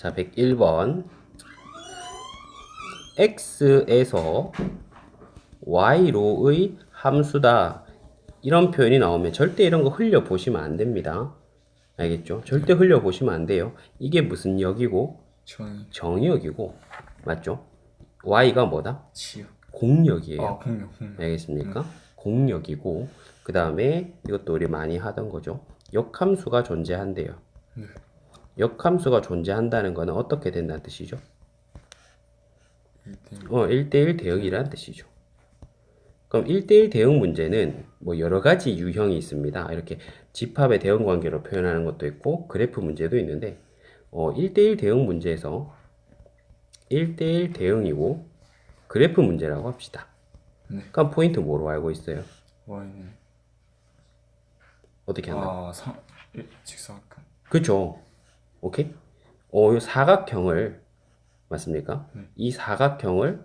자, 101번. x에서 y로의 함수다. 이런 표현이 나오면 절대 이런 거 흘려 보시면 안 됩니다. 알겠죠? 절대 흘려 보시면 안 돼요. 이게 무슨 역이고 정의 정역이고 맞죠? y가 뭐다? 지역 공역이에요. 아 공룡 공룡 알겠습니까? 공역이고 그 다음에 이것도 우리 많이 하던 거죠. 역함수가 존재한대요. 네. 역함수가 존재한다는 거는 어떻게 된다는 뜻이죠? 1대1 어, 1대1 대응이라는 뜻이죠. 그럼 1대1 대응 문제는 뭐 여러 가지 유형이 있습니다. 이렇게 집합의 대응 관계로 표현하는 것도 있고 그래프 문제도 있는데 어, 1대1 대응 문제에서 1대1 대응이고 그래프 문제라고 합시다. 네. 그럼 포인트 뭐로 알고 있어요? Y는 어떻게 한다? 아 상, 일- 직사각형 그죠? 오케이? 어, 이 사각형을 맞습니까? 네. 이 사각형을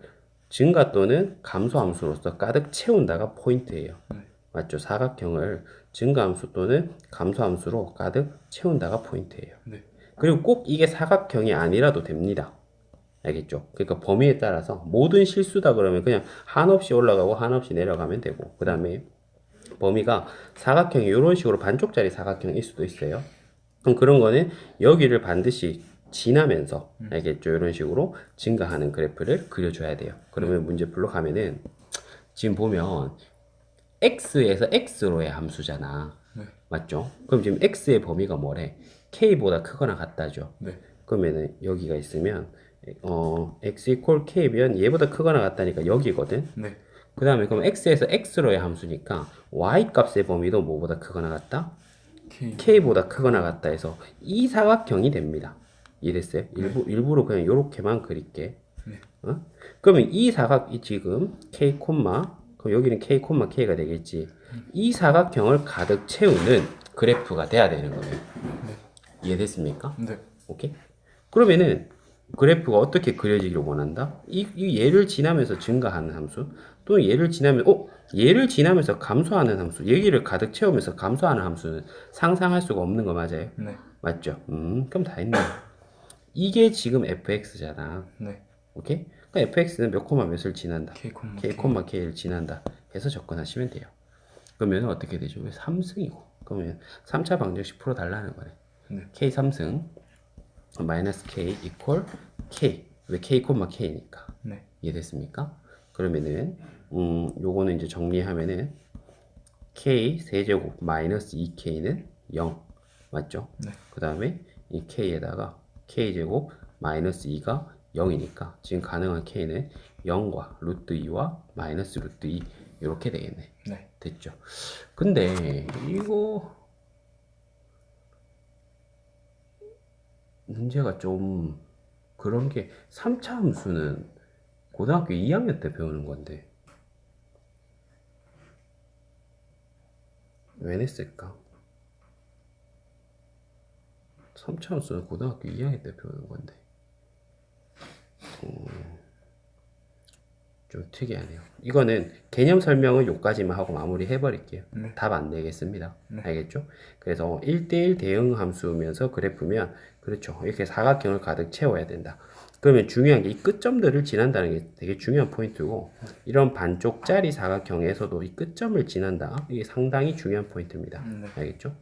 증가 또는 감소 함수로서 가득 채운다가 포인트예요. 네. 맞죠? 사각형을 증가 함수 또는 감소 함수로 가득 채운다가 포인트예요. 네. 그리고 꼭 이게 사각형이 아니라도 됩니다. 알겠죠? 그러니까 범위에 따라서 모든 실수다 그러면 그냥 한없이 올라가고 한없이 내려가면 되고 그 다음에 범위가 사각형이 이런 식으로 반쪽짜리 사각형일 수도 있어요. 그럼 그런 거는 여기를 반드시 지나면서 알겠죠? 이런 식으로 증가하는 그래프를 그려줘야 돼요. 그러면 문제풀로 가면은 지금 보면 x에서 x로의 함수잖아. 네. 맞죠? 그럼 지금 x의 범위가 뭐래? k보다 크거나 같다죠. 네. 그러면은 여기가 있으면 어 x 이퀄 k면 얘보다 크거나 같다니까 여기거든. 네. 그 다음에 그럼 x에서 x로의 함수니까 y 값의 범위도 뭐보다 크거나 같다? K k보다 크거나 같다 해서 이 사각형이 됩니다. 이해됐어요? 일부, 일부러 그냥 이렇게만 그릴게. 네. 어? 그러면 이 사각이 지금 k 콤마 그럼 여기는 k 콤마 k가 되겠지. 이 사각형을 가득 채우는 그래프가 돼야 되는 거예요. 이해됐습니까? 네. 오케이? 그러면은 그래프가 어떻게 그려지기를 원한다? 이, 이 얘를 지나면서 증가하는 함수 또는 얘를 지나면 어? 얘를 지나면서 감소하는 함수 여기를 가득 채우면서 감소하는 함수는 상상할 수가 없는 거 맞아요? 네. 맞죠? 음 그럼 다 했네 이게 지금 fx잖아 네. 오케이? 그러니까 fx는 몇 코마 몇을 지난다 K 콤마 k 콤마 k를 지난다 해서 접근하시면 돼요 그러면 어떻게 되죠? 3승이고 그러면 3차 방정식 풀어달라는 거네 네. k 3승 마이너스 k 이퀄 k 왜 k 콤마 k니까 네. 이해됐습니까? 그러면은 음 요거는 이제 정리하면은 k 세제곱 마이너스 2k는 0 맞죠? 네. 그 다음에 이 k에다가 k 제곱 마이너스 2가 0이니까 지금 가능한 k는 0과 루트 2와 마이너스 루트 2 이렇게 되겠네. 네. 됐죠? 근데 이거 문제가 좀 그런 게 3차 함수는 고등학교 2학년 때 배우는 건데. 왜 냈을까? 3차 함수는 고등학교 2학년 때 배우는 건데. 음, 좀 특이하네요. 이거는 개념 설명은 요까지만 하고 마무리 해버릴게요. 네. 답안 내겠습니다. 네. 알겠죠? 그래서 1대1 대응 함수면서 그래프면 그렇죠. 이렇게 사각형을 가득 채워야 된다. 그러면 중요한 게 이 끝점들을 지난다는 게 되게 중요한 포인트고 이런 반쪽짜리 사각형에서도 이 끝점을 지난다. 이게 상당히 중요한 포인트입니다. 네. 알겠죠?